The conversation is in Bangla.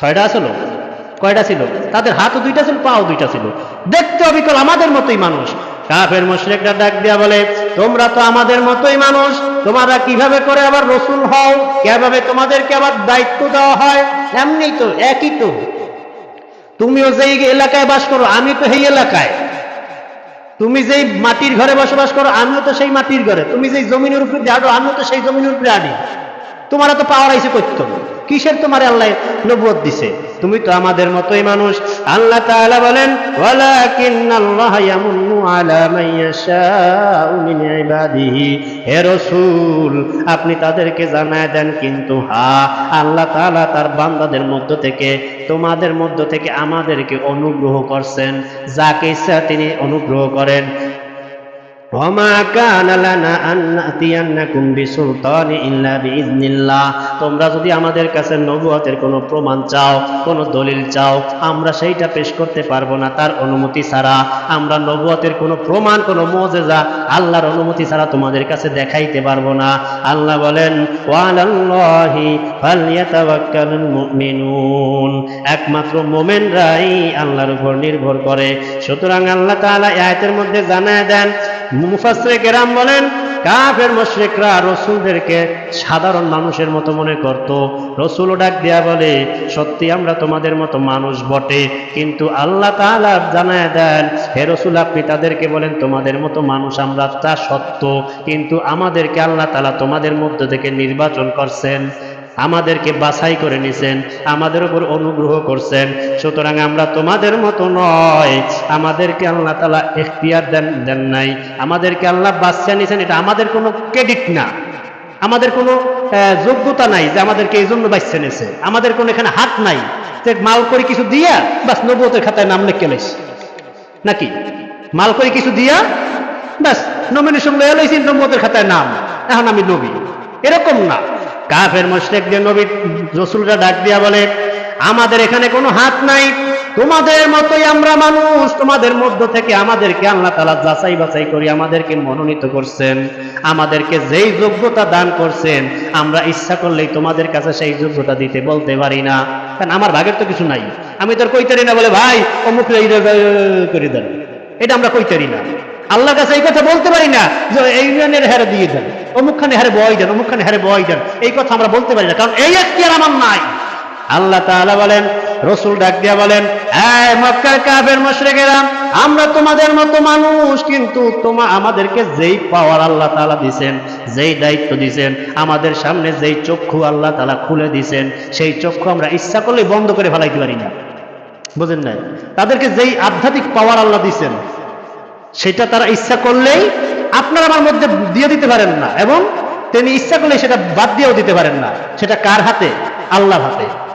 ছয়টা ছিল কয়টা ছিল? তাদের হাতও দুইটা ছিল, পাও দুইটা ছিল। দেখতে অবিকল আমাদের মতোই মানুষ। কাফের মুশরিকরা ডাক দিয়া বলে, তোমরা তো আমাদের মতোই মানুষ, তোমরা কীভাবে করে আবার রসুল হও? কীভাবে তোমাদেরকে আবার দায়িত্ব দেওয়া হয়? এমনি তো, একই তো। তুমিও যেই এলাকায় বাস করো, আমি তো সেই এলাকায়। তুমি যেই মাটির ঘরে বসবাস করো, আমিও তো সেই মাটির ঘরে। তুমি যেই জমিনের উপরে দিয়ে আমিও তো সেই জমিনের উপরে হাঁটি। তোমার তো পাওয়ার আইসে করতো। কিসের তোমার আল্লাহ নবুয়ত দিছে? তুমি তো আমাদের মতোই মানুষ। আল্লাহ তাআলা বলেন, ওয়ালাকিন্নাল্লাহ ইয়ামুন্নু আলা মান ইয়াশাউ মিন ইবাদিহি। হে রাসূল, আপনি তাদেরকে জানায় দেন, কিন্তু হা আল্লাহ তাআলা তার বান্দাদের মধ্য থেকে, তোমাদের মধ্য থেকে আমাদেরকে অনুগ্রহ করছেন। যাকে ইচ্ছা তিনি অনুগ্রহ করেন। তোমরা যদি আমাদের কাছে নবুয়তের কোনো প্রমাণ চাও, কোনো দলিল চাও, আমরা সেইটা পেশ করতে পারব না তার অনুমতি ছাড়া। আমরা নবুয়তের কোনো প্রমাণ, কোনো মোজেজা আল্লাহর অনুমতি ছাড়া তোমাদের কাছে দেখাইতে পারব না। আল্লাহ বলেন একমাত্র মোমেনরাই আল্লাহর উপর নির্ভর করে। সুতরাং আল্লাহ এই আয়াতের মধ্যে জানায় দেন মুফাসসিরে কেরাম বলেন, কাফের মুশরিকরা রসুলদেরকে সাধারণ মানুষের মতো মনে করত। রসুল ডাক দেয়া বলে, সত্যি আমরা তোমাদের মতো মানুষ বটে, কিন্তু আল্লাহ তাআলা জানায় দেন, হে রসুল আপনি তাদেরকে বলেন, তোমাদের মতো মানুষ আমরা তা সত্য, কিন্তু আমাদেরকে আল্লাহ তাআলা তোমাদের মধ্য থেকে নির্বাচন করছেন। আমাদেরকে বাছাই করে নিছেন, আমাদের উপর অনুগ্রহ করছেন। সুতরাং আমরা তোমাদের মতো নয়। আমাদেরকে আল্লাহ তালা এখতিয়ার দেন দেন নাই। আমাদেরকে আল্লাহ বাচ্চা নিছেন, এটা আমাদের কোনো ক্রেডিট না। আমাদের কোনো যোগ্যতা নাই যে আমাদেরকে এই জন্য বাচ্চা নিছে। আমাদের কোনো এখানে হাত নাই মাল করে কিছু দিয়া, বাস নবতের খাতায় নাম লিখে লাইছি। নাকি? মাল করে কিছু দিয়া, বাস নমিনেশন লয়ে লাইছি নবতের খাতায় নাম। এখন আমি নবী। এরকম না। কাফের মুশরিকদের নবী রসুলরা ডাক দিয়া বলে, আমাদের এখানে কোনো হাত নাই। তোমাদের মতোই আমরা মানুষ। তোমাদের মধ্য থেকে আমাদেরকে আল্লাহ তালা যাচাই বাছাই করি আমাদেরকে মনোনীত করছেন। আমাদেরকে যেই যোগ্যতা দান করছেন, আমরা ইচ্ছা করলেই তোমাদের কাছে সেই যোগ্যতা দিতে বলতে পারি না। কারণ আমার ভাগের তো কিছু নাই। আমি তোর কইতারি না বলে, ভাই অমুক করে দেন। এটা আমরা কইতারি না। আল্লাহর কাছে এই কথা বলতে পারি না যে এই ইউনিয়নের হারে দিয়ে দেন, অমুকখানে হারে বয় দেন, অমুকখানে হারে বয় দেন, এই কথা আমরা বলতে পারি না, কারণ এই এখতিয়ার আমার নাই। আল্লাহ তাআলা বলেন, রসুল ডাক দিয়া বলেন এই মক্কার কাফের মুশরিকেরা, আমরা তোমাদের মতো মানুষ কিন্তু তোমা, আমাদেরকে যেই পাওয়ার আল্লাহ তাআলা দিবেন যেই দায়িত্ব দিবেন আমাদের সামনে যেই চক্ষু আল্লাহ তাআলা খুলে দিবেন সেই চক্ষু আমরা ইচ্ছা করলে বন্ধ করে ফেলাইতে পারি না। বুঝেন না তাদেরকে যেই আধ্যাত্মিক পাওয়ার আল্লাহ দিবেন সেটা তারা ইচ্ছা করলেই আপনার আমার মধ্যে দিয়ে দিতে পারেন না, এবং তিনি ইচ্ছা করলে সেটা বাদ দিয়েও দিতে পারেন না। সেটা কার হাতে? আল্লাহ হাতে।